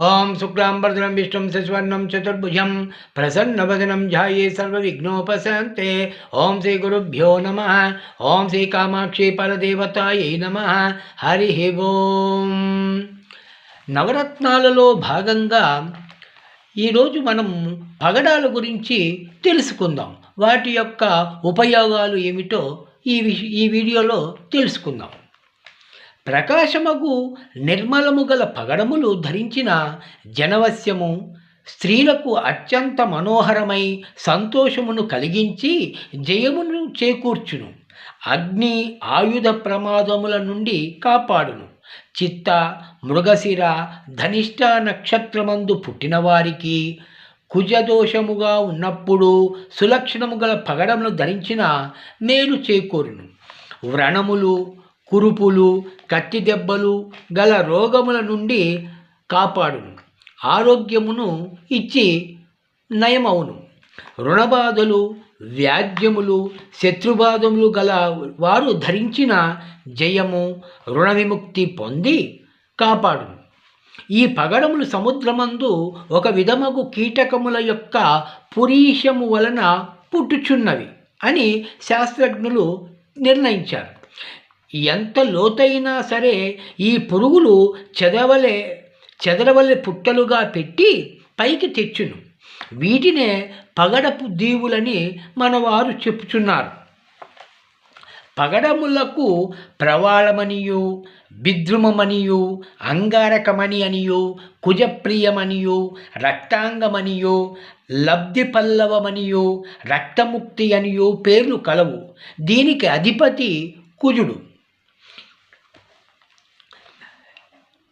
ఓం శుక్లాంబర్ధనం విష్ణుం శశివర్ణం చతుర్భుజం ప్రసన్నవదనం ధ్యాయే సర్వవిఘ్నోపశాంతే. ఓం శ్రీ గురుభ్యో నమ ఓం శ్రీ కామాక్షి పరదేవతాయై నమ హరి ఓం. నవరత్నాలలో భాగంగా ఈరోజు మనం పగడాల గురించి తెలుసుకుందాం. వాటి యొక్క ఉపయోగాలు ఏమిటో ఈ విష ఈ వీడియోలో తెలుసుకుందాం. ప్రకాశమగు నిర్మలము గల పగడములు ధరించిన జనవశ్యము స్త్రీలకు అత్యంత మనోహరమై సంతోషమును కలిగించి జయమును చేకూర్చును. అగ్ని ఆయుధ ప్రమాదముల నుండి కాపాడును. చిత్త మృగశిర ధనిష్ట నక్షత్రమందు పుట్టిన వారికి కుజదోషముగా ఉన్నప్పుడు సులక్షణము గల పగడమును ధరించిన మేలు చేకూరును. వ్రణములు కురుపులు కత్తి దెబ్బలు గల రోగముల నుండి కాపాడును. ఆరోగ్యమును ఇచ్చి నయమవును. రుణబాధలు వ్యాజ్యములు శత్రుబాధములు గల వారు ధరించిన జయము రుణ విముక్తి పొంది కాపాడును. ఈ పగడములు సముద్రమందు ఒక విధముగు కీటకముల యొక్క పురీషము వలన పుట్టుచున్నవి అని శాస్త్రజ్ఞులు నిర్ణయించారు. ఎంత లోతైనా సరే ఈ పురుగులు చెదవలే చెదరవలె పుట్టలుగా పెట్టి పైకి తెచ్చును. వీటినే పగడపు దీవులని మనవారు చెప్పుచున్నారు. పగడములకు ప్రవాళమనియు బిద్రుమమనియు అంగారకమణి అనియు కుజప్రియమనియు రక్తాంగమనియు లబ్ధి పల్లవమనియు రక్తముక్తి అనియు పేర్లు కలవు. దీనికి అధిపతి కుజుడు.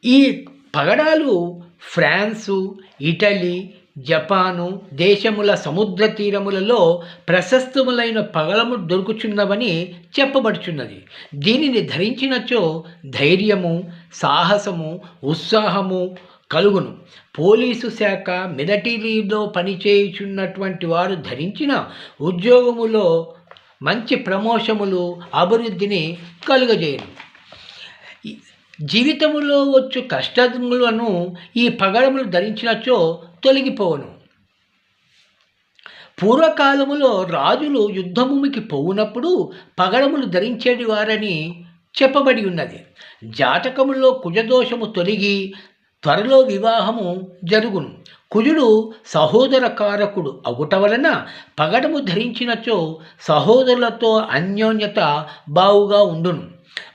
ఈ పగడాలు ఫ్రాన్సు ఇటలీ జపాను దేశముల సముద్ర తీరములలో ప్రశస్తములైన పగలము దొరుకుచున్నవని చెప్పబడుచున్నది. దీనిని ధరించినచో ధైర్యము సాహసము ఉత్సాహము కలుగును. పోలీసు శాఖ మిలిటరీలో పనిచేయుచున్నటువంటి వారు ధరించిన ఉద్యోగములో మంచి ప్రమోషములు అభివృద్ధిని కలుగజేయను. జీవితములో వచ్చు కష్టములను ఈ పగడములు ధరించినచో తొలగిపోవును. పూర్వకాలములో రాజులు యుద్ధభూమికి పోవునప్పుడు పగడములు ధరించేది వారని చెప్పబడి ఉన్నది. జాతకములో కుజదోషము తొలగి త్వరలో వివాహము జరుగును. కుజుడు సహోదర కారకుడు అగుట వలన పగడము ధరించినచో సహోదరులతో అన్యోన్యత బావుగా ఉండును.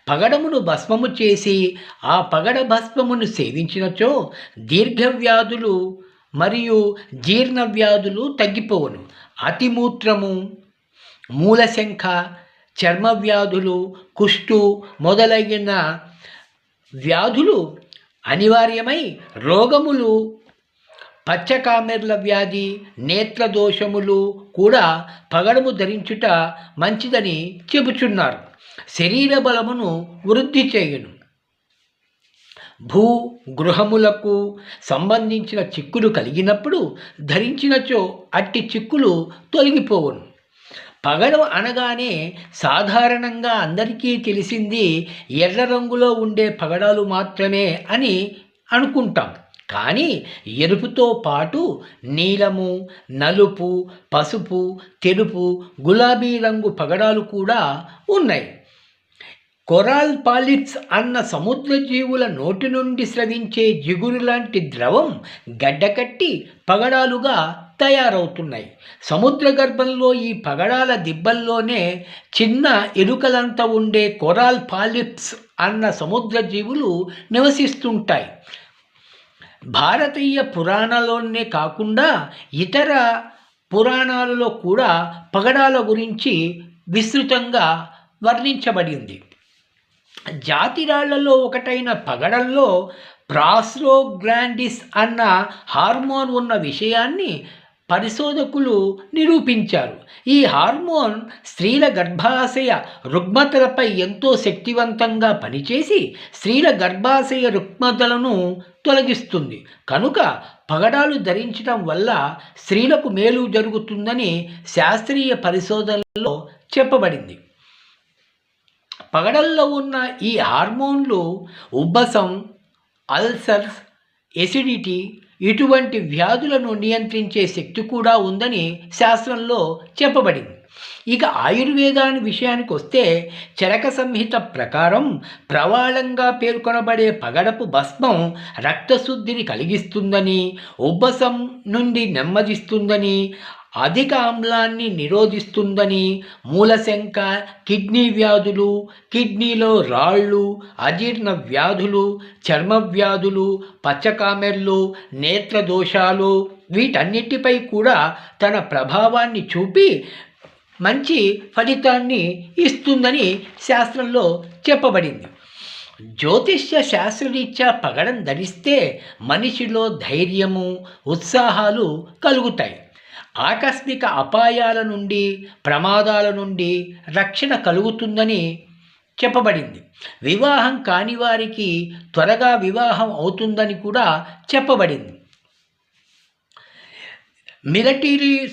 పగడమును భస్మము చేసి ఆ పగడ భస్మమును సేవించినచో దీర్ఘవ్యాధులు మరియు జీర్ణ వ్యాధులు తగ్గిపోవును అతిమూత్రము మూలశంఖ చర్మ వ్యాధులు కుష్టు మొదలైన వ్యాధులు అనివార్యమై రోగములు పచ్చకామెర్ల వ్యాధి నేత్ర దోషములు కూడా పగడము ధరించుట మంచిదని చెబుచున్నారు. శరీర బలమును వృద్ధి చేయును. భూ గృహములకు సంబంధించిన చిక్కులు కలిగినప్పుడు ధరించినచో అట్టి చిక్కులు తొలగిపోవును. పగడం అనగానే సాధారణంగా అందరికీ తెలిసింది ఎర్ర రంగులో ఉండే పగడాలు మాత్రమే అని అనుకుంటాం. కానీ ఎరుపుతో పాటు నీలము నలుపు పసుపు తెలుపు గులాబీ రంగు పగడాలు కూడా ఉన్నాయి. కొరాల్ పాలిప్స్ అన్న సముద్ర జీవుల నోటి నుండి స్రవించే జిగురు లాంటి ద్రవం గడ్డకట్టి పగడాలుగా తయారవుతున్నాయి. సముద్ర గర్భంలో ఈ పగడాల దిబ్బల్లోనే చిన్న ఎలుకలంతా ఉండే కొరాల్ పాలిప్స్ అన్న సముద్ర జీవులు నివసిస్తుంటాయి. భారతీయ పురాణాల్లోనే కాకుండా ఇతర పురాణాలలో కూడా పగడాల గురించి విస్తృతంగా వర్ణించబడింది. జాతిరాళ్ళలో ఒకటైన పగడల్లో ప్రాస్రోగ్రాండిస్ అన్న హార్మోన్ ఉన్న విషయాన్ని పరిశోధకులు నిరూపించారు. ఈ హార్మోన్ స్త్రీల గర్భాశయ రుగ్మతలపై ఎంతో శక్తివంతంగా పనిచేసి స్త్రీల గర్భాశయ రుగ్మతలను తొలగిస్తుంది. కనుక పగడాలు ధరించడం వల్ల స్త్రీలకు మేలు జరుగుతుందని శాస్త్రీయ పరిశోధనలో చెప్పబడింది. పగడల్లో ఉన్న ఈ హార్మోన్లు ఉబ్బసం అల్సర్స్ ఎసిడిటీ ఇటువంటి వ్యాధులను నియంత్రించే శక్తి కూడా ఉందని శాస్త్రంలో చెప్పబడింది. ఇక ఆయుర్వేదాని విషయానికి వస్తే చరక సంహిత ప్రకారం ప్రవాళంగా పేర్కొనబడే పగడపు భస్మం రక్తశుద్ధిని కలిగిస్తుందని ఉబ్బసం నుండి నెమ్మదిస్తుందని అధిక ఆమ్లాన్ని నిరోధిస్తుందని మూలశంక కిడ్నీ వ్యాధులు కిడ్నీలో రాళ్ళు అజీర్ణ వ్యాధులు చర్మ వ్యాధులు పచ్చకామెర్లు నేత్ర దోషాలు వీటన్నిటిపై కూడా తన ప్రభావాన్ని చూపి మంచి ఫలితాన్ని ఇస్తుందని శాస్త్రంలో చెప్పబడింది. జ్యోతిష్య శాస్త్రరీత్యా పగడం ధరిస్తే మనిషిలో ధైర్యము ఉత్సాహాలు కలుగుతాయి. ఆకస్మిక అపాయాల నుండి ప్రమాదాల నుండి రక్షణ కలుగుతుందని చెప్పబడింది. వివాహం కాని వారికి త్వరగా వివాహం అవుతుందని కూడా చెప్పబడింది. మిలిటరీ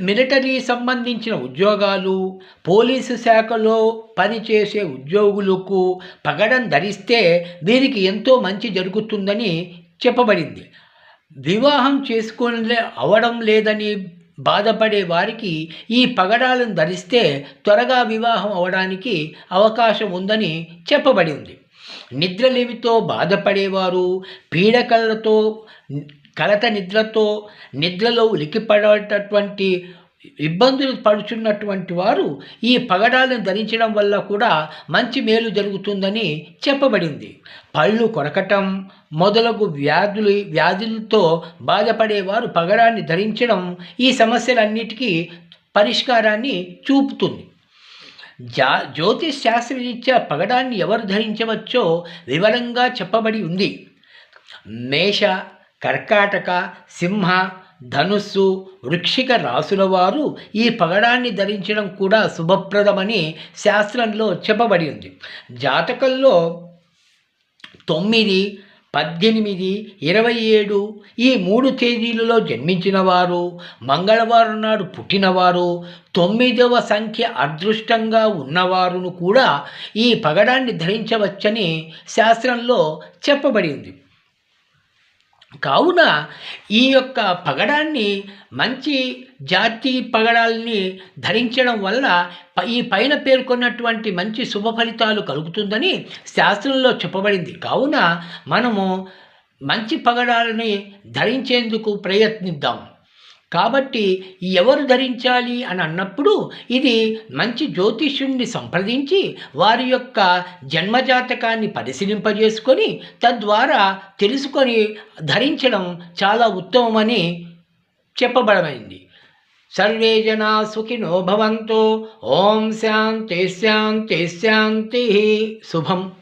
మిలిటరీ సంబంధించిన ఉద్యోగాలు పోలీసు శాఖలో పనిచేసే ఉద్యోగులకు పగడం ధరిస్తే వీరికి ఎంతో మంచి జరుగుతుందని చెప్పబడింది. వివాహం చేసుకునే అవడం లేదని బాధపడే వారికి ఈ పగడాలను ధరిస్తే త్వరగా వివాహం అవడానికి అవకాశం ఉందని చెప్పబడింది నిద్రలేమితో బాధపడేవారు పీడకలతో కలత నిద్రతో నిద్రలో ఉలికిపడేటటువంటి ఇబ్బందులు పడుచున్నటువంటి వారు ఈ పగడాలను ధరించడం వల్ల కూడా మంచి మేలు జరుగుతుందని చెప్పబడింది. పళ్ళు కొరకటం మొదలగు వ్యాధులు వ్యాధులతో బాధపడేవారు పగడాన్ని ధరించడం ఈ సమస్యలన్నిటికీ పరిష్కారాన్ని చూపుతుంది. జా జ్యోతిష్ శాస్త్రరీత్యా పగడాన్ని ఎవరు ధరించవచ్చో వివరంగా చెప్పబడి ఉంది. మేష కర్కాటక సింహ ధనుస్సు వృక్షిక రాసుల వారు ఈ పగడాన్ని ధరించడం కూడా శుభప్రదమని శాస్త్రంలో చెప్పబడి ఉంది. జాతకంలో తొమ్మిది పద్దెనిమిది ఇరవై ఏడు ఈ మూడు తేదీలలో జన్మించిన వారు మంగళవారం నాడు పుట్టినవారు తొమ్మిదవ సంఖ్య అదృష్టంగా ఉన్నవారును కూడా ఈ పగడాన్ని ధరించవచ్చని శాస్త్రంలో చెప్పబడింది కావున ఈ యొక్క పగడాన్ని మంచి జాతి పగడాల్ని ధరించడం వల్ల ఈ పైన పేర్కొన్నటువంటి మంచి శుభ ఫలితాలు కలుగుతుందని శాస్త్రంలో చెప్పబడింది. కావున మనము మంచి పగడాలని ధరించేందుకు ప్రయత్నిద్దాం. కాబట్టి ఎవరు ధరించాలి అని అన్నప్పుడు ఇది మంచి జ్యోతిష్యుణ్ణి సంప్రదించి వారి యొక్క జన్మజాతకాన్ని పరిశీలింపజేసుకొని తద్వారా తెలుసుకొని ధరించడం చాలా ఉత్తమమని చెప్పబడమైంది. సర్వే జనా సుఖినో భవంతో. ఓం శాంతి శాంతి శాంతి. శుభం.